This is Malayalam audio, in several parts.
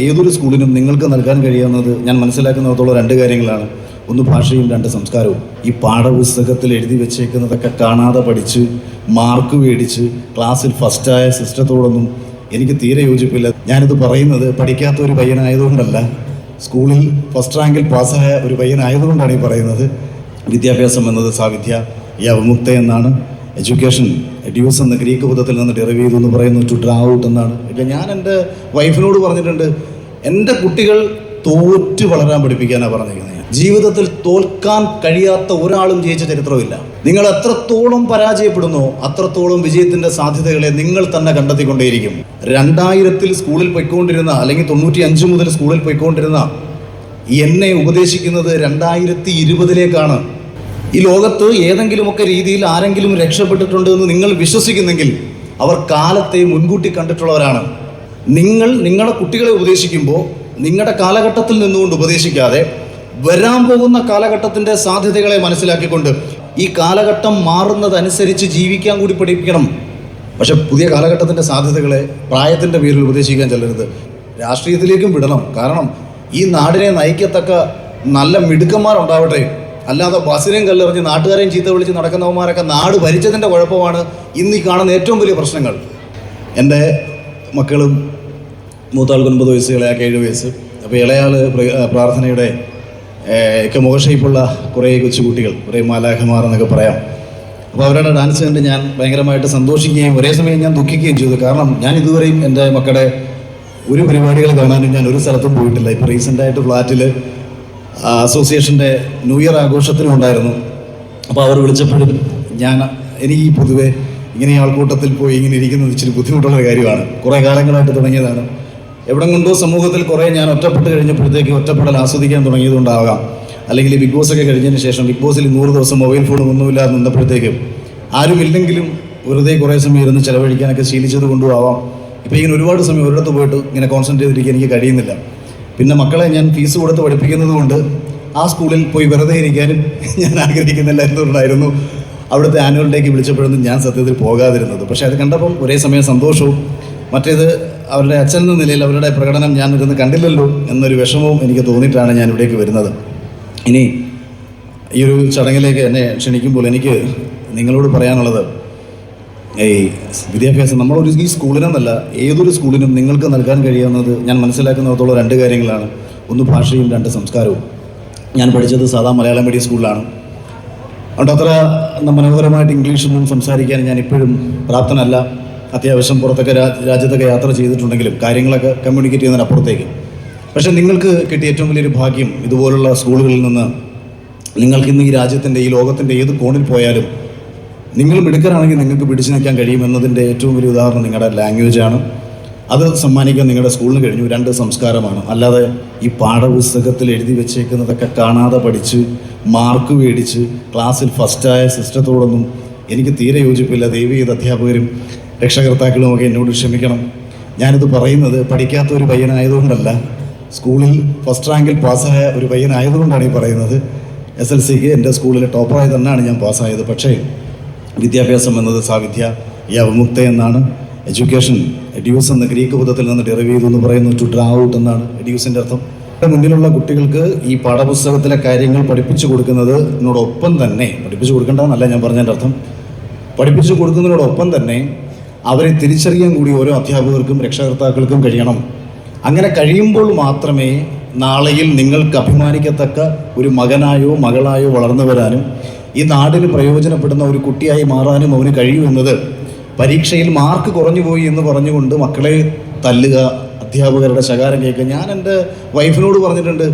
ഏതൊരു സ്കൂളിനും നിങ്ങൾക്ക് നൽകാൻ കഴിയുന്നത് ഞാൻ മനസ്സിലാക്കുന്നിടത്തോളം രണ്ട് കാര്യങ്ങളാണ്. ഒന്ന് ഭാഷയും രണ്ട് സംസ്കാരവും. ഈ പാഠപുസ്തകത്തിൽ എഴുതി വെച്ചേക്കുന്നതൊക്കെ കാണാതെ പഠിച്ച് മാർക്ക് മേടിച്ച് ക്ലാസ്സിൽ ഫസ്റ്റായ സിസ്റ്റത്തോടൊന്നും എനിക്ക് തീരെ യോജിപ്പില്ല. ഞാനിത് പറയുന്നത് പഠിക്കാത്ത ഒരു പയ്യനായതുകൊണ്ടല്ല. സ്കൂളിൽ ഫസ്റ്റ് റാങ്കിൽ പാസ്സായ ഒരു പയ്യനായതുകൊണ്ടാണ് ഈ പറയുന്നത്. വിദ്യാഭ്യാസം എന്നത് സാവിദ്യ ഈ അവമുക്ത എന്നാണ്. എഡ്യൂക്കേഷൻ എഡ്യൂസ് എന്ന ഗ്രീക്ക് പദത്തിൽ നിന്ന് ഡെറിവ് ചെയ്തു എന്ന് പറയുന്നു. ടു ഡ്രാ ഔട്ട് എന്നാണ്. ഇപ്പം ഞാൻ എന്റെ വൈഫിനോട് പറഞ്ഞിട്ടുണ്ട് എന്റെ കുട്ടികൾ തോറ്റു വളരാൻ പഠിപ്പിക്കാനാണ് പറഞ്ഞിരിക്കുന്നത്. ജീവിതത്തിൽ തോൽക്കാൻ കഴിയാത്ത ഒരാളും ജയിച്ച ചരിത്രമില്ല നിങ്ങൾ എത്രത്തോളം പരാജയപ്പെടുന്നു അത്രത്തോളം വിജയത്തിന്റെ സാധ്യതകളെ നിങ്ങൾ തന്നെ കണ്ടെത്തിക്കൊണ്ടേയിരിക്കും. രണ്ടായിരത്തിൽ സ്കൂളിൽ പോയിക്കൊണ്ടിരുന്ന അല്ലെങ്കിൽ തൊണ്ണൂറ്റി അഞ്ച് മുതൽ സ്കൂളിൽ പോയിക്കൊണ്ടിരുന്ന എന്നെ ഉപദേശിക്കുന്നത് രണ്ടായിരത്തി ഇരുപതിലേക്കാണ് ഈ ലോകത്ത് ഏതെങ്കിലുമൊക്കെ രീതിയിൽ ആരെങ്കിലും രക്ഷപ്പെട്ടിട്ടുണ്ട് എന്ന് നിങ്ങൾ വിശ്വസിക്കുന്നെങ്കിൽ അവർ കാലത്തെ മുൻകൂട്ടി കണ്ടിട്ടുള്ളവരാണ്. നിങ്ങൾ നിങ്ങളുടെ കുട്ടികളെ ഉപദേശിക്കുമ്പോൾ നിങ്ങളുടെ കാലഘട്ടത്തിൽ നിന്നുകൊണ്ട് ഉപദേശിക്കാതെ വരാൻ പോകുന്ന കാലഘട്ടത്തിന്റെ സാധ്യതകളെ മനസ്സിലാക്കിക്കൊണ്ട് ഈ കാലഘട്ടം മാറുന്നതനുസരിച്ച് ജീവിക്കാൻ കൂടി പഠിപ്പിക്കണം. പക്ഷെ പുതിയ കാലഘട്ടത്തിന്റെ സാധ്യതകളെ പ്രായത്തിന്റെ പേരിൽ ഉപദേശിക്കാൻ ചെല്ലരുത്. രാഷ്ട്രീയത്തിലേക്കും വിടണം. കാരണം ഈ നാടിനെ നയിക്കത്തക്ക നല്ല മിടുക്കന്മാരുണ്ടാവട്ടെ. അല്ലാതെ ബസ്സിനെയും കല്ലെറിഞ്ഞ് നാട്ടുകാരെയും ചീത്ത വിളിച്ച് നടക്കുന്നവന്മാരൊക്കെ നാട് ഭരിച്ചതിന്റെ കുഴപ്പമാണ് ഇന്ന് ഈ കാണുന്ന ഏറ്റവും വലിയ പ്രശ്നങ്ങൾ. എന്റെ മക്കളും മൂത്താൾക്ക് ഒൻപത് വയസ്സ് ഇളയാൾക്ക് ഏഴ് വയസ്സ്. അപ്പോൾ ഇളയാൾ പ്ര- പ്രാർത്ഥനയുടെ ഒക്കെ മുഖഷയിപ്പുള്ള കുറേ കൊച്ചുകുട്ടികൾ കുറേ മാലാഖമാർ എന്നൊക്കെ പറയാം. അപ്പോൾ അവരുടെ ഡാൻസ് കണ്ട് ഞാൻ ഭയങ്കരമായിട്ട് സന്തോഷിക്കുകയും ഒരേ സമയം ഞാൻ ദുഃഖിക്കുകയും ചെയ്തു. കാരണം ഞാൻ ഇതുവരെയും എന്റെ മക്കളുടെ ഒരു പരിപാടികൾ കാണാനും ഞാൻ ഒരു സ്ഥലത്തും പോയിട്ടില്ല. ഇപ്പോൾ റീസെന്റായിട്ട് ഫ്ലാറ്റിൽ അസോസിയേഷന്റെ ന്യൂ ഇയർ ആഘോഷത്തിനും ഉണ്ടായിരുന്നു. അപ്പോൾ അവർ വിളിച്ചപ്പോഴും ഞാൻ എനിക്ക് പൊതുവെ ഇങ്ങനെ ആൾക്കൂട്ടത്തിൽ പോയി ഇങ്ങനെ ഇരിക്കുന്നത് ഇച്ചിരി ബുദ്ധിമുട്ടുള്ള കാര്യമാണ്. കുറേ കാലങ്ങളായിട്ട് തുടങ്ങിയതാണ്. എവിടെ കൊണ്ടോ സമൂഹത്തിൽ കുറേ ഞാൻ ഒറ്റപ്പെട്ട് കഴിഞ്ഞപ്പോഴത്തേക്ക് ഒറ്റപ്പെടൽ ആസ്വദിക്കാൻ തുടങ്ങിയതുകൊണ്ടാകാം അല്ലെങ്കിൽ ബിഗ് ബോസ് ഒക്കെ കഴിഞ്ഞതിന് ശേഷം ബിഗ് ബോസിൽ നൂറ് ദിവസം മൊബൈൽ ഫോണും ഒന്നുമില്ലാതെ നിന്നപ്പോഴത്തേക്കും ആരുമില്ലെങ്കിലും വെറുതെ കുറേ സമയം ഇരുന്ന് ചിലവഴിക്കാനൊക്കെ ശീലിച്ചത് കൊണ്ടും ആവാം ഇപ്പോൾ ഇങ്ങനെ ഒരുപാട് സമയം ഒരിടത്ത് പോയിട്ട് ഇങ്ങനെ കോൺസെൻട്രേറ്റ് ചെയ്തിരിക്കാൻ എനിക്ക് കഴിയുന്നില്ല. പിന്നെ മക്കളെ ഞാൻ ഫീസ് കൊടുത്ത് പഠിപ്പിക്കുന്നത് കൊണ്ട് ആ സ്കൂളിൽ പോയി വെറുതെ ഇരിക്കാനും ഞാൻ ആഗ്രഹിക്കുന്നില്ല എന്തുകൊണ്ടായിരുന്നു? അവിടുത്തെ ആനുവൽ ഡേക്ക് വിളിച്ചപ്പോഴൊന്നും ഞാൻ സത്യത്തിൽ പോകാതിരുന്നത്. പക്ഷേ അത് കണ്ടപ്പം ഒരേ സമയം സന്തോഷവും മറ്റേത് അവരുടെ അച്ഛൻ എന്ന നിലയിൽ അവരുടെ പ്രകടനം ഞാൻ ഇരുന്ന് കണ്ടില്ലല്ലോ എന്നൊരു വിഷമവും എനിക്ക് തോന്നിയിട്ടാണ് ഞാൻ ഇവിടേക്ക് വരുന്നത്. ഇനി ഈ ഒരു ചടങ്ങിലേക്ക് എന്നെ ക്ഷണിക്കുമ്പോൾ എനിക്ക് നിങ്ങളോട് പറയാനുള്ളത് ഈ വിദ്യാഭ്യാസം നമ്മളൊരു ഈ സ്കൂളിനെന്നല്ല ഏതൊരു സ്കൂളിനും നിങ്ങൾക്ക് നൽകാൻ കഴിയുന്നത് ഞാൻ മനസ്സിലാക്കുന്നിടത്തോളം രണ്ട് കാര്യങ്ങളാണ്. ഒന്ന് ഭാഷയും രണ്ട് സംസ്കാരവും. ഞാൻ പഠിച്ചത് സാധാ മലയാളം മീഡിയം സ്കൂളിലാണ് അതുകൊണ്ട് അത്ര മനോഹരമായിട്ട് ഇംഗ്ലീഷൊന്നും സംസാരിക്കാൻ ഞാൻ ഇപ്പോഴും പ്രാപ്തനല്ല. അത്യാവശ്യം പുറത്തൊക്കെ രാജ്യത്തൊക്കെ യാത്ര ചെയ്തിട്ടുണ്ടെങ്കിലും കാര്യങ്ങളൊക്കെ കമ്മ്യൂണിക്കേറ്റ് ചെയ്യുന്നതിനപ്പുറത്തേക്ക് പക്ഷേ നിങ്ങൾക്ക് കിട്ടിയ ഏറ്റവും വലിയൊരു ഭാഗ്യം ഇതുപോലുള്ള സ്കൂളുകളിൽ നിന്ന് നിങ്ങൾക്ക് ഇന്ന് ഈ രാജ്യത്തിന്റെ ഈ ലോകത്തിന്റെ ഏത് കോണിൽ പോയാലും നിങ്ങൾ മിടുക്കരാണെങ്കിൽ നിങ്ങൾക്ക് പിടിച്ചു നിൽക്കാൻ കഴിയുമെന്നതിന്റെ ഏറ്റവും വലിയ ഉദാഹരണം നിങ്ങളുടെ ലാംഗ്വേജാണ് അത് സമ്മാനിക്കാൻ നിങ്ങളുടെ സ്കൂളിന് കഴിഞ്ഞു. രണ്ട് സംസ്കാരമാണ്. അല്ലാതെ ഈ പാഠപുസ്തകത്തിൽ എഴുതി വെച്ചേക്കുന്നതൊക്കെ കാണാതെ പഠിച്ച് മാർക്ക് മേടിച്ച് ക്ലാസ്സിൽ ഫസ്റ്റായ സിസ്റ്റത്തോടൊന്നും എനിക്ക് തീരെ യോജിപ്പില്ല. ദൈവം ചെയ്ത അധ്യാപകരും രക്ഷകർത്താക്കളും ഒക്കെ എന്നോട് ക്ഷമിക്കണം. ഞാനിത് പറയുന്നത് പഠിക്കാത്ത ഒരു പയ്യനായതുകൊണ്ടല്ല. സ്കൂളിൽ ഫസ്റ്റ് റാങ്കിൽ പാസ്സായ ഒരു പയ്യനായതുകൊണ്ടാണ് ഈ പറയുന്നത്. എസ് എൽ സിക്ക് എന്റെ സ്കൂളിലെ ടോപ്പറായി തന്നെയാണ് ഞാൻ പാസ്സായത് പക്ഷേ വിദ്യാഭ്യാസം എന്നത് സാവിദ്യ ഈ അവമുക്ത എന്നാണ്. എഡ്യൂക്കേഷൻ എഡ്യൂസ് എന്ന ഗ്രീക്ക് പദത്തിൽ നിന്ന് ഡെറിവ് ചെയ്തു എന്ന് പറയുന്നു ടു ഡ്രാ ഔട്ട് എന്നാണ് എഡ്യൂസിന്റെ അർത്ഥം. നമ്മുടെ മുന്നിലുള്ള കുട്ടികൾക്ക് ഈ പാഠപുസ്തകത്തിലെ കാര്യങ്ങൾ പഠിപ്പിച്ചു കൊടുക്കുന്നത് കൊടുക്കുന്നതിനോടൊപ്പം തന്നെ പഠിപ്പിച്ചു കൊടുക്കേണ്ടതെന്നല്ല ഞാൻ പറഞ്ഞതിന്റെ അർത്ഥം. പഠിപ്പിച്ചു കൊടുക്കുന്നതിനോടൊപ്പം തന്നെ അവരെ തിരിച്ചറിയാൻ കൂടി ഓരോ അധ്യാപകർക്കും രക്ഷകർത്താക്കൾക്കും കഴിയണം. അങ്ങനെ കഴിയുമ്പോൾ മാത്രമേ നാളെയിൽ നിങ്ങൾക്ക് അഭിമാനിക്കത്തക്ക ഒരു മകനായോ മകളായോ വളർന്നു വരാനും ഈ നാടിന് പ്രയോജനപ്പെടുന്ന ഒരു കുട്ടിയായി മാറാനും അവന് കഴിയൂ എന്നത് പരീക്ഷയിൽ മാർക്ക് കുറഞ്ഞു പോയി എന്ന് പറഞ്ഞുകൊണ്ട് മക്കളെ തല്ലുക അധ്യാപകരുടെ ശകാരം കേൾക്കുക. ഞാൻ എന്റെ വൈഫിനോട് പറഞ്ഞിട്ടുണ്ട്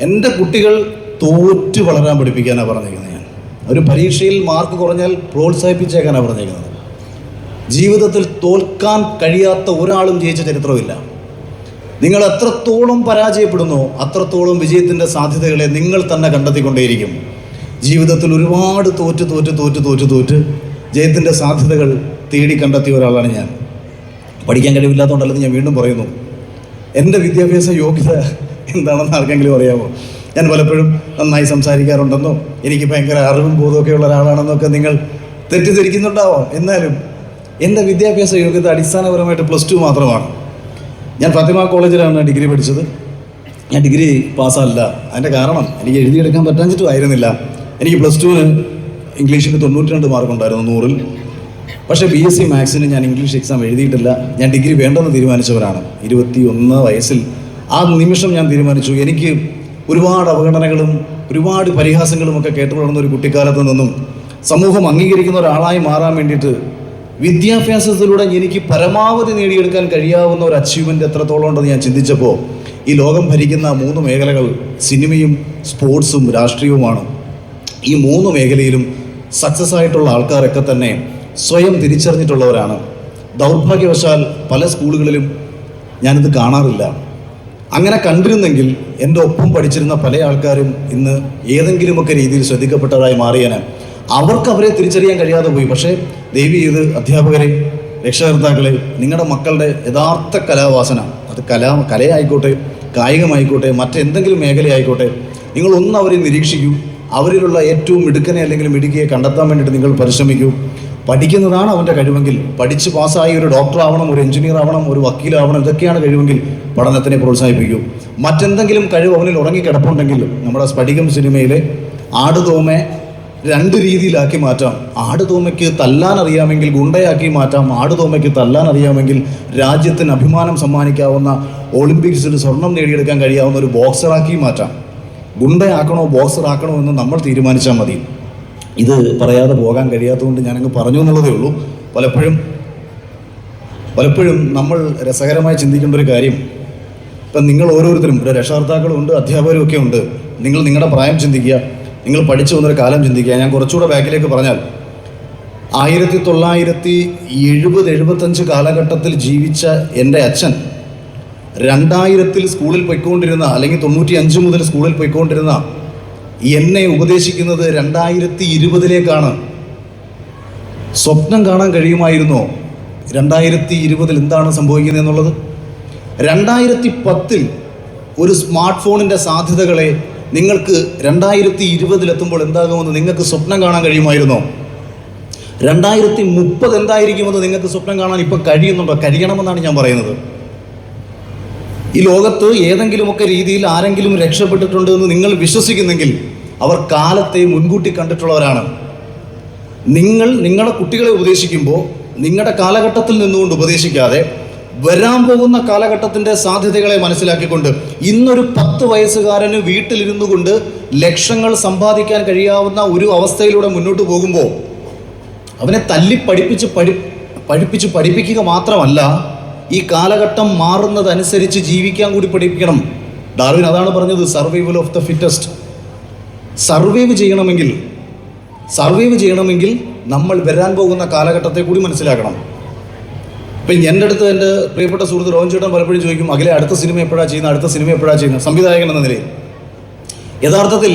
എന്റെ കുട്ടികൾ തോറ്റ് വളരാൻ പഠിപ്പിക്കാനാണ് പറഞ്ഞിരിക്കുന്നത് ഞാൻ. ഒരു പരീക്ഷയിൽ മാർക്ക് കുറഞ്ഞാൽ പ്രോത്സാഹിപ്പിച്ചേക്കാനാണ് പറഞ്ഞിരിക്കുന്നത് ജീവിതത്തിൽ തോൽക്കാൻ കഴിയാത്ത ഒരാളും ജയിച്ച ചരിത്രമില്ല. നിങ്ങൾ എത്രത്തോളം പരാജയപ്പെടുന്നു അത്രത്തോളം വിജയത്തിന്റെ സാധ്യതകളെ നിങ്ങൾ തന്നെ കണ്ടെത്തിക്കൊണ്ടേയിരിക്കും. ജീവിതത്തിൽ ഒരുപാട് തോറ്റ് തോറ്റ് തോറ്റ് തോറ്റ് തോറ്റ് ജയത്തിന്റെ സാധ്യതകൾ തേടി കണ്ടെത്തിയ ഒരാളാണ് ഞാൻ. പഠിക്കാൻ കഴിവില്ലാത്തതുകൊണ്ടല്ലെന്ന് ഞാൻ വീണ്ടും പറയുന്നു. എന്റെ വിദ്യാഭ്യാസ യോഗ്യത എന്താണെന്ന് ആർക്കെങ്കിലും അറിയാമോ? ഞാൻ പലപ്പോഴും നന്നായി സംസാരിക്കാറുണ്ടെന്നോ എനിക്ക് ഭയങ്കര അറിവും ബോധമൊക്കെ ഉള്ള ഒരാളാണെന്നൊക്കെ നിങ്ങൾ തെറ്റിദ്ധരിക്കുന്നുണ്ടാവോ. എന്നാലും എന്റെ വിദ്യാഭ്യാസ യോഗ്യത അടിസ്ഥാനപരമായിട്ട് പ്ലസ് ടു മാത്രമാണ്. ഞാൻ ഫാത്തിമ കോളേജിലാണ് ഡിഗ്രി പഠിച്ചത്. ഞാൻ ഡിഗ്രി പാസ്സല്ല അതിന്റെ കാരണം എനിക്ക് എഴുതിയെടുക്കാൻ പറ്റാഞ്ഞിട്ടും ആയിരുന്നില്ല. എനിക്ക് പ്ലസ് ടുവിന് ഇംഗ്ലീഷിന് തൊണ്ണൂറ്റി രണ്ട് മാർക്കുണ്ടായിരുന്നു നൂറിൽ. പക്ഷേ ബി എസ് സി മാത്സിന് ഞാൻ ഇംഗ്ലീഷ് എക്സാം എഴുതിയിട്ടില്ല. ഞാൻ ഡിഗ്രി വേണ്ടെന്ന് തീരുമാനിച്ചവരാണ്. ഇരുപത്തി ഒന്ന് വയസ്സിൽ ആ നിമിഷം ഞാൻ തീരുമാനിച്ചു. എനിക്ക് ഒരുപാട് അവഗണനകളും ഒരുപാട് പരിഹാസങ്ങളും ഒക്കെ കേട്ടു വളർന്ന ഒരു കുട്ടിക്കാലത്ത് നിന്നും സമൂഹം അംഗീകരിക്കുന്ന ഒരാളായി മാറാൻ വേണ്ടിയിട്ട് വിദ്യാഭ്യാസത്തിലൂടെ എനിക്ക് പരമാവധി നേടിയെടുക്കാൻ കഴിയാവുന്ന ഒരു അച്ചീവ്മെന്റ് എത്രത്തോളം ഉണ്ടെന്ന് ഞാൻ ചിന്തിച്ചപ്പോൾ ഈ ലോകം ഭരിക്കുന്ന മൂന്ന് മേഖലകൾ സിനിമയും സ്പോർട്സും രാഷ്ട്രീയവുമാണ്. ഈ മൂന്ന് മേഖലയിലും സക്സസ് ആയിട്ടുള്ള ആൾക്കാരൊക്കെ തന്നെ സ്വയം തിരിച്ചറിഞ്ഞിട്ടുള്ളവരാണ്. ദൗർഭാഗ്യവശാൽ പല സ്കൂളുകളിലും ഞാനിത് കാണാറില്ല. അങ്ങനെ കണ്ടിരുന്നെങ്കിൽ എന്റെ ഒപ്പം പഠിച്ചിരുന്ന പല ആൾക്കാരും ഇന്ന് ഏതെങ്കിലുമൊക്കെ രീതിയിൽ ശ്രദ്ധിക്കപ്പെട്ടതായി മാറിയാന്. അവർക്ക് അവരെ തിരിച്ചറിയാൻ കഴിയാതെ പോയി. പക്ഷേ ദേവി ഇത് അധ്യാപകരെ രക്ഷകർത്താക്കളെ നിങ്ങളുടെ മക്കളുടെ യഥാർത്ഥ കലാവാസന അത് കലാ കലയായിക്കോട്ടെ കായികമായിക്കോട്ടെ മറ്റെന്തെങ്കിലും മേഖലയായിക്കോട്ടെ നിങ്ങൾ ഒന്ന് അവരെ നിരീക്ഷിക്കൂ. അവരിലുള്ള ഏറ്റവും മിടുക്കനെ അല്ലെങ്കിൽ മിടുക്കിയെ കണ്ടെത്താൻ വേണ്ടിയിട്ട് നിങ്ങൾ പരിശ്രമിക്കൂ. പഠിക്കുന്നതാണ് അവന്റെ കഴിവെങ്കിൽ. പഠിച്ച് പാസ്സായി ഒരു ഡോക്ടർ ആവണം ഒരു എഞ്ചിനീയർ ആവണം ഒരു വക്കീലാവണം ഇതൊക്കെയാണ് കഴിവെങ്കിൽ പഠനത്തിനെ പ്രോത്സാഹിപ്പിക്കൂ. മറ്റെന്തെങ്കിലും കഴിവ് അവനിൽ ഉറങ്ങിക്കിടപ്പുണ്ടെങ്കിൽ നമ്മുടെ സ്ഫടികം സിനിമയിലെ ആടുതോമെ രണ്ട് രീതിയിലാക്കി മാറ്റാം. ആടുതോമയ്ക്ക് തല്ലാൻ അറിയാമെങ്കിൽ ഗുണ്ടയാക്കി മാറ്റാം. ആടുതോമയ്ക്ക് തല്ലാൻ അറിയാമെങ്കിൽ രാജ്യത്തിന് അഭിമാനം സമ്മാനിക്കാവുന്ന ഒളിമ്പിക്സിൽ സ്വർണം നേടിയെടുക്കാൻ കഴിയാവുന്ന ഒരു ബോക്സറാക്കി മാറ്റാം. ഗുണ്ടയാക്കണോ ബോക്സറാക്കണോ എന്ന് നമ്മൾ തീരുമാനിച്ചാൽ മതി. ഇത് പറയാതെ പോകാൻ കഴിയാത്തതുകൊണ്ട് ഞാനങ്ങ് പറഞ്ഞു എന്നുള്ളതേ ഉള്ളൂ. പലപ്പോഴും പലപ്പോഴും നമ്മൾ രസകരമായി ചിന്തിക്കേണ്ട ഒരു കാര്യം ഇപ്പം നിങ്ങൾ ഓരോരുത്തരും ഒരു രക്ഷകർത്താക്കളുണ്ട് അധ്യാപകരും ഒക്കെ ഉണ്ട്. നിങ്ങൾ നിങ്ങളുടെ പ്രായം ചിന്തിക്കുക നിങ്ങൾ പഠിച്ചു വന്നൊരു കാലം ചിന്തിക്കുക. ഞാൻ കുറച്ചുകൂടെ ബാക്കിലേക്ക് പറഞ്ഞാൽ ആയിരത്തി തൊള്ളായിരത്തി എഴുപത് എഴുപത്തഞ്ച് കാലഘട്ടത്തിൽ ജീവിച്ച എന്റെ അച്ഛൻ രണ്ടായിരത്തിൽ സ്കൂളിൽ പോയിക്കൊണ്ടിരുന്ന അല്ലെങ്കിൽ തൊണ്ണൂറ്റി അഞ്ച് മുതൽ സ്കൂളിൽ പോയിക്കൊണ്ടിരുന്ന എന്നെ ഉപദേശിക്കുന്നത് രണ്ടായിരത്തി ഇരുപതിലേക്കാണ് സ്വപ്നം കാണാൻ കഴിയുമായിരുന്നോ? രണ്ടായിരത്തി ഇരുപതിൽ എന്താണ് സംഭവിക്കുന്നത് എന്നുള്ളത്? രണ്ടായിരത്തി പത്തിൽ ഒരു സ്മാർട്ട് ഫോണിന്റെ സാധ്യതകളെ നിങ്ങൾക്ക് രണ്ടായിരത്തി ഇരുപതിലെത്തുമ്പോൾ എന്താകുമെന്ന് നിങ്ങൾക്ക് സ്വപ്നം കാണാൻ കഴിയുമായിരുന്നോ? രണ്ടായിരത്തി മുപ്പത് എന്തായിരിക്കുമെന്ന് നിങ്ങൾക്ക് സ്വപ്നം കാണാൻ ഇപ്പം കഴിയുന്നുണ്ടോ? കഴിയണമെന്നാണ് ഞാൻ പറയുന്നത്. ഈ ലോകത്ത് ഏതെങ്കിലുമൊക്കെ രീതിയിൽ ആരെങ്കിലും രക്ഷപ്പെട്ടിട്ടുണ്ട് എന്ന് നിങ്ങൾ വിശ്വസിക്കുന്നെങ്കിൽ അവർ കാലത്തെ മുൻകൂട്ടി കണ്ടിട്ടുള്ളവരാണ്. നിങ്ങൾ നിങ്ങളുടെ കുട്ടികളെ ഉപദേശിക്കുമ്പോൾ നിങ്ങളുടെ കാലഘട്ടത്തിൽ നിന്നുകൊണ്ട് ഉപദേശിക്കാതെ വരാൻ പോകുന്ന കാലഘട്ടത്തിന്റെ സാധ്യതകളെ മനസ്സിലാക്കിക്കൊണ്ട് ഇന്നൊരു പത്ത് വയസ്സുകാരന് വീട്ടിലിരുന്നു കൊണ്ട് ലക്ഷങ്ങൾ സമ്പാദിക്കാൻ കഴിയാവുന്ന ഒരു അവസ്ഥയിലൂടെ മുന്നോട്ട് പോകുമ്പോൾ അവനെ തല്ലി പഠിപ്പിച്ച് പഠി പഠിപ്പിച്ച് പഠിപ്പിക്കുക മാത്രമല്ല ഈ കാലഘട്ടം മാറുന്നതനുസരിച്ച് ജീവിക്കാൻ കൂടി പഠിപ്പിക്കണം. ഡാർവിൻ അതാണ് പറഞ്ഞത് survival of the fittest survive ചെയ്യണമെങ്കിൽ സർവൈവ് ചെയ്യണമെങ്കിൽ നമ്മൾ വരാൻ പോകുന്ന കാലഘട്ടത്തെ കൂടി മനസ്സിലാക്കണം. ഇപ്പം എന്റെ അടുത്ത് എന്റെ പ്രിയപ്പെട്ട സുഹൃത്ത് രോഹൻ ചേട്ടൻ പലപ്പോഴും ചോദിക്കും അഖിലെ അടുത്ത സിനിമ എപ്പോഴാണ് ചെയ്യുന്നത്? അടുത്ത സിനിമ എപ്പോഴാണ് ചെയ്യുന്നത്? സംവിധായകൻ എന്ന നിലയിൽ. യഥാർത്ഥത്തിൽ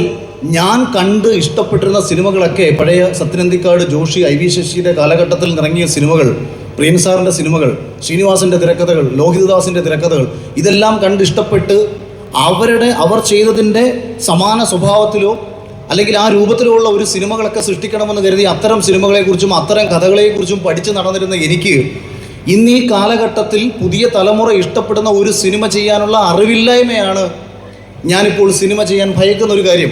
ഞാൻ കണ്ട് ഇഷ്ടപ്പെട്ടിരുന്ന സിനിമകളൊക്കെ പഴയ സത്യനന്ദിക്കാട് ജോഷി ഐ വി ശശിയുടെ കാലഘട്ടത്തിൽ ഇറങ്ങിയ സിനിമകൾ പ്രേം സാറിന്റെ സിനിമകൾ ശ്രീനിവാസിന്റെ തിരക്കഥകൾ ലോഹിതദാസിന്റെ തിരക്കഥകൾ ഇതെല്ലാം കണ്ട് ഇഷ്ടപ്പെട്ട് അവരുടെ അവർ ചെയ്തതിന്റെ സമാന സ്വഭാവത്തിലോ അല്ലെങ്കിൽ ആ രൂപത്തിലോ ഉള്ള ഒരു സിനിമകളൊക്കെ സൃഷ്ടിക്കണമെന്ന് കരുതി അത്തരം സിനിമകളെക്കുറിച്ചും അത്തരം കഥകളെക്കുറിച്ചും പഠിച്ച് നടന്നിരുന്ന എനിക്ക് ഇന്ന് ഈ കാലഘട്ടത്തിൽ പുതിയ തലമുറ ഇഷ്ടപ്പെടുന്ന ഒരു സിനിമ ചെയ്യാനുള്ള അറിവില്ലായ്മയാണ് ഞാനിപ്പോൾ സിനിമ ചെയ്യാൻ ഭയക്കുന്ന ഒരു കാര്യം.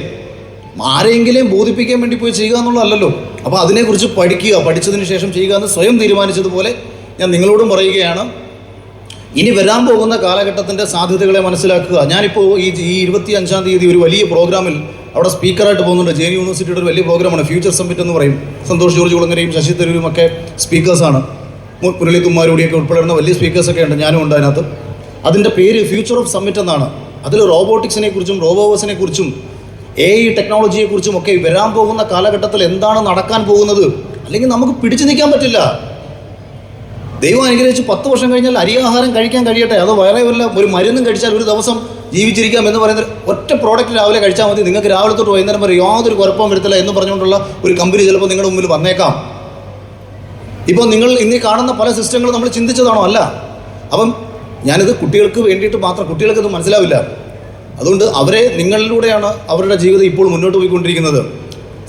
ആരെങ്കിലും ബോധിപ്പിക്കാൻ വേണ്ടി പോയി ചെയ്യുക എന്നുള്ളതല്ലോ അപ്പോൾ അതിനെക്കുറിച്ച് പഠിക്കുക പഠിച്ചതിന് ശേഷം ചെയ്യുക എന്ന് സ്വയം തീരുമാനിച്ചതുപോലെ ഞാൻ നിങ്ങളോടും പറയുകയാണ്. ഇനി വരാൻ പോകുന്ന കാലഘട്ടത്തിന്റെ സാധ്യതകളെ മനസ്സിലാക്കുക. ഞാനിപ്പോൾ ഈ ഈ ഇരുപത്തി അഞ്ചാം തീയതി ഒരു വലിയ പ്രോഗ്രാമിൽ അവിടെ സ്പീക്കറായിട്ട് പോകുന്നുണ്ട്. ജെ യൂണിവേഴ്സിറ്റിയുടെ ഒരു വലിയ പ്രോഗ്രാമാണ് ഫ്യൂച്ചർ സമ്മിറ്റ് എന്ന് പറയും. സന്തോഷ് ജോർജ് കുളങ്ങരയും ശശി തരൂരും ഒക്കെ സ്പീക്കേഴ്സാണ് മു- മുരളി കുമാരൂടിയൊക്കെ ഉൾപ്പെടുന്ന വലിയ സ്പീക്കേഴ്സൊക്കെ ഉണ്ട്. ഞാനും ഉണ്ട് അതിനകത്ത്. അതിന്റെ പേര് ഫ്യൂച്ചർ ഓഫ് സമ്മിറ്റ് എന്നാണ്. അതിൽ റോബോട്ടിക്സിനെ കുറിച്ചും റോബോവേഴ്സിനെ കുറിച്ചും എ ഐ ടെക്നോളജിയെ കുറിച്ചും ഒക്കെ വരാൻ പോകുന്ന കാലഘട്ടത്തിൽ എന്താണ് നടക്കാൻ പോകുന്നത്? അല്ലെങ്കിൽ നമുക്ക് പിടിച്ചു നിൽക്കാൻ പറ്റില്ല. ദൈവം അനുഗ്രഹിച്ച് പത്ത് വർഷം കഴിഞ്ഞാൽ അരിയാഹാരം കഴിക്കാൻ കഴിയട്ടെ. അത് വേറെ വല്ല ഒരു മരുന്നും കഴിച്ചാൽ ഒരു ദിവസം ജീവിച്ചിരിക്കാം എന്ന് പറയുന്ന ഒറ്റ പ്രോഡക്റ്റ് രാവിലെ കഴിച്ചാൽ മതി. നിങ്ങൾക്ക് രാവിലെ തൊട്ട് വൈകുന്നേരം വരെ യാതൊരു കുഴപ്പവും വരുത്തില്ല എന്ന് പറഞ്ഞുകൊണ്ടുള്ള ഒരു കമ്പനി ചിലപ്പോൾ നിങ്ങളുടെ മുമ്പിൽ വന്നേക്കാം. ഇപ്പോൾ നിങ്ങൾ ഇന്ന് കാണുന്ന പല സിസ്റ്റങ്ങളും നമ്മൾ ചിന്തിച്ചതാണോ? അല്ല. അപ്പം ഞാനിത് കുട്ടികൾക്ക് വേണ്ടിയിട്ട് മാത്രം കുട്ടികൾക്ക് ഇത് മനസ്സിലാവില്ല. അതുകൊണ്ട് അവരെ നിങ്ങളിലൂടെയാണ് അവരുടെ ജീവിതം ഇപ്പോൾ മുന്നോട്ട് പോയിക്കൊണ്ടിരിക്കുന്നത്.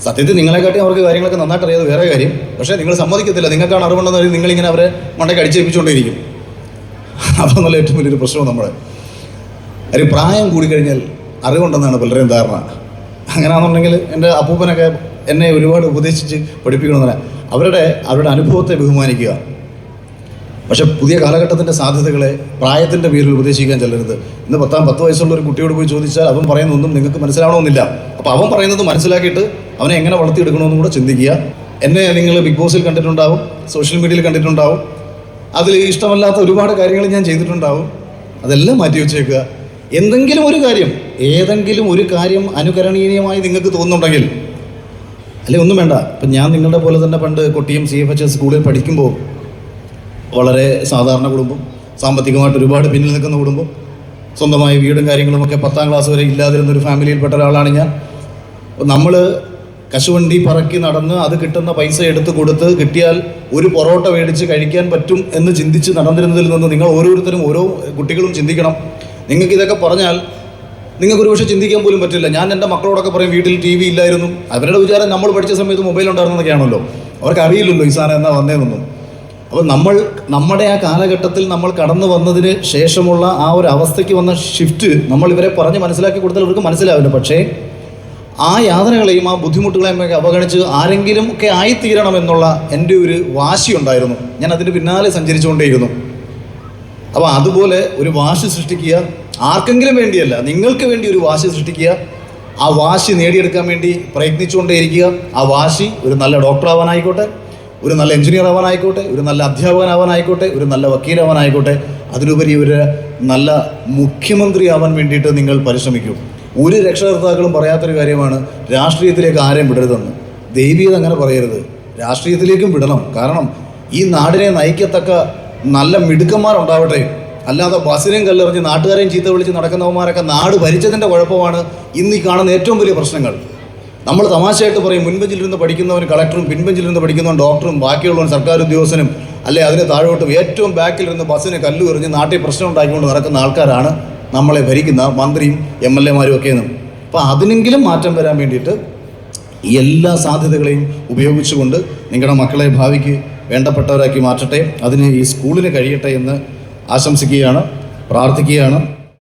സത്യത്തിൽ നിങ്ങളെക്കാട്ടി അവർക്ക് കാര്യങ്ങളൊക്കെ നന്നായിട്ട് അറിയാതെ വേറെ കാര്യം. പക്ഷേ നിങ്ങൾ സമ്മതിക്കത്തില്ല. നിങ്ങൾക്കാണ് അറിവുണ്ടെന്ന് കാര്യം നിങ്ങളിങ്ങനെ അവരെ മണ്ടയ്ക്ക് അടിച്ചേൽപ്പിച്ചുകൊണ്ടിരിക്കും അതൊന്നല്ല ഏറ്റവും വലിയൊരു പ്രശ്നം നമ്മുടെ. ഒരു പ്രായം കൂടിക്കഴിഞ്ഞാൽ അറിവുണ്ടെന്നാണ് പലരെയും ധാരണ. അങ്ങനെയാണെന്നുണ്ടെങ്കിൽ എന്റെ അപ്പൂപ്പനൊക്കെ എന്നെ ഒരുപാട് ഉപദേശിച്ച് പഠിപ്പിക്കണമെന്നല്ല. അവരുടെ അവരുടെ അനുഭവത്തെ ബഹുമാനിക്കുക. പക്ഷെ പുതിയ കാലഘട്ടത്തിന്റെ സാധ്യതകളെ പ്രായത്തിന്റെ പേരിൽ ഉപദേശിക്കാൻ ചെല്ലരുത്. ഇന്ന് പത്താം പത്ത് വയസ്സുള്ള ഒരു കുട്ടിയോട് പോയി ചോദിച്ചാൽ അവൻ പറയുന്നൊന്നും നിങ്ങൾക്ക് മനസ്സിലാവണമെന്നില്ല. അപ്പോൾ അവൻ പറയുന്നത് മനസ്സിലാക്കിയിട്ട് അവനെ എങ്ങനെ വളർത്തിയെടുക്കണമെന്നും കൂടെ ചിന്തിക്കുക. എന്നെ നിങ്ങൾ ബിഗ് ബോസിൽ കണ്ടിട്ടുണ്ടാവും സോഷ്യൽ മീഡിയയിൽ കണ്ടിട്ടുണ്ടാവും. അതിൽ ഇഷ്ടമല്ലാത്ത ഒരുപാട് കാര്യങ്ങൾ ഞാൻ ചെയ്തിട്ടുണ്ടാവും. അതെല്ലാം മാറ്റി വെച്ചേക്കുക. എന്തെങ്കിലും ഒരു കാര്യം ഏതെങ്കിലും ഒരു കാര്യം അനുകരണീയമായി നിങ്ങൾക്ക് തോന്നുന്നുണ്ടെങ്കിൽ അല്ലെ ഒന്നും വേണ്ട. ഇപ്പം ഞാൻ നിങ്ങളുടെ പോലെ തന്നെ പണ്ട് കൊട്ടിയം സി എഫ് എച്ച് സ്കൂളിൽ പഠിക്കുമ്പോൾ വളരെ സാധാരണ കുടുംബം സാമ്പത്തികമായിട്ട് ഒരുപാട് പിന്നിൽ നിൽക്കുന്ന കുടുംബം. സ്വന്തമായി വീടും കാര്യങ്ങളുമൊക്കെ പത്താം ക്ലാസ് വരെ ഇല്ലാതിരുന്ന ഒരു ഫാമിലിയിൽപ്പെട്ട ഒരാളാണ് ഞാൻ. നമ്മൾ കശുവണ്ടി പറക്കി നടന്ന് അത് കിട്ടുന്ന പൈസ എടുത്ത് കൊടുത്ത് കിട്ടിയാൽ ഒരു പൊറോട്ട മേടിച്ച് കഴിക്കാൻ പറ്റും എന്ന് ചിന്തിച്ച് നടന്നിരുന്നതിൽ നിന്ന് നിങ്ങൾ ഓരോരുത്തരും ഓരോ കുട്ടികളും ചിന്തിക്കണം. നിങ്ങൾക്ക് ഇതൊക്കെ പറഞ്ഞാൽ നിങ്ങൾക്ക് ഒരുപക്ഷെ ചിന്തിക്കാൻ പോലും പറ്റില്ല. ഞാൻ എന്റെ മക്കളോടൊക്കെ പറയും വീട്ടിൽ ടി വി ഇല്ലായിരുന്നു. അവരുടെ വിചാരം നമ്മൾ പഠിച്ച സമയത്ത് മൊബൈൽ ഉണ്ടായിരുന്നതൊക്കെയാണല്ലോ. അവർക്ക് അറിയില്ലല്ലോ ഈ സാധനം എന്നാ വന്നേന്നൊന്നും. അപ്പോൾ നമ്മൾ നമ്മുടെ ആ കാലഘട്ടത്തിൽ നമ്മൾ കടന്നു വന്നതിന് ശേഷമുള്ള ആ ഒരു അവസ്ഥയ്ക്ക് വന്ന ഷിഫ്റ്റ് നമ്മൾ ഇവരെ പറഞ്ഞ് മനസ്സിലാക്കി കൊടുത്താൽ ഇവർക്ക് മനസ്സിലാവില്ല. പക്ഷേ ആ യാതനകളെയും ആ ബുദ്ധിമുട്ടുകളെയും ഒക്കെ അവഗണിച്ച് ആരെങ്കിലും ഒക്കെ ആയിത്തീരണം എന്നുള്ള എന്റെ ഒരു വാശി ഉണ്ടായിരുന്നു. ഞാൻ അതിന് പിന്നാലെ സഞ്ചരിച്ചുകൊണ്ടേയിരുന്നു. അപ്പോൾ അതുപോലെ ഒരു വാശി സൃഷ്ടിക്കുക ആർക്കെങ്കിലും വേണ്ടിയല്ല നിങ്ങൾക്ക് വേണ്ടി ഒരു വാശി സൃഷ്ടിക്കുക. ആ വാശി നേടിയെടുക്കാൻ വേണ്ടി പ്രയത്നിച്ചുകൊണ്ടേയിരിക്കുക. ആ വാശി ഒരു നല്ല ഡോക്ടർ ആവാനായിക്കോട്ടെ ഒരു നല്ല എഞ്ചിനീയർ ആവാനായിക്കോട്ടെ ഒരു നല്ല അധ്യാപകനാവാനായിക്കോട്ടെ ഒരു നല്ല വക്കീലാവാനായിക്കോട്ടെ അതിലുപരി ഒരു നല്ല മുഖ്യമന്ത്രി ആവാൻ വേണ്ടിയിട്ട് നിങ്ങൾ പരിശ്രമിക്കൂ. ഒരു രക്ഷകർത്താക്കളും പറയാത്തൊരു കാര്യമാണ് രാഷ്ട്രീയത്തിലേക്ക് ആരെയും വിടരുതെന്ന്. ദൈവീയത അങ്ങനെ പറയരുത്. രാഷ്ട്രീയത്തിലേക്കും വിടണം. കാരണം ഈ നാടിനെ നയിക്കത്തക്ക നല്ല മിടുക്കന്മാരുണ്ടാവട്ടെ. അല്ലാതെ ബസ്സിനെയും കല്ലെറിഞ്ഞ് നാട്ടുകാരെയും ചീത്ത വിളിച്ച് നടക്കുന്നവന്മാരൊക്കെ നാട് ഭരിച്ചതിന്റെ കുഴപ്പമാണ് ഇന്ന് ഈ കാണുന്ന ഏറ്റവും വലിയ പ്രശ്നങ്ങൾ. നമ്മൾ തമാശയായിട്ട് പറയും മുൻപഞ്ചിലിരുന്ന് പഠിക്കുന്നവൻ കളക്ടറും പിൻപഞ്ചിലിരുന്ന് പഠിക്കുന്നവൻ ഡോക്ടറും ബാക്കിയുള്ളവൻ സർക്കാർ ഉദ്യോഗസ്ഥനും അല്ലെ? അതിന് താഴോട്ടും ഏറ്റവും ബാക്കിലിരുന്ന് ബസ്സിന് കല്ലു എറിഞ്ഞ് നാട്ടിൽ പ്രശ്നം ഉണ്ടാക്കിക്കൊണ്ട് നടക്കുന്ന ആൾക്കാരാണ് നമ്മളെ ഭരിക്കുന്ന മന്ത്രിയും എം എൽ എമാരും ഒക്കെ എന്നും. അപ്പോൾ അതിനെങ്കിലും മാറ്റം വരാൻ വേണ്ടിയിട്ട് എല്ലാ സാധ്യതകളെയും ഉപയോഗിച്ചുകൊണ്ട് നിങ്ങളുടെ മക്കളെ ഭാവിക്ക് വേണ്ടപ്പെട്ടവരാക്കി മാറ്റട്ടെ അതിന് ഈ സ്കൂളിന് കഴിയട്ടെ എന്ന് ആശംസിക്കുകയാണ് പ്രാർത്ഥിക്കുകയാണ്.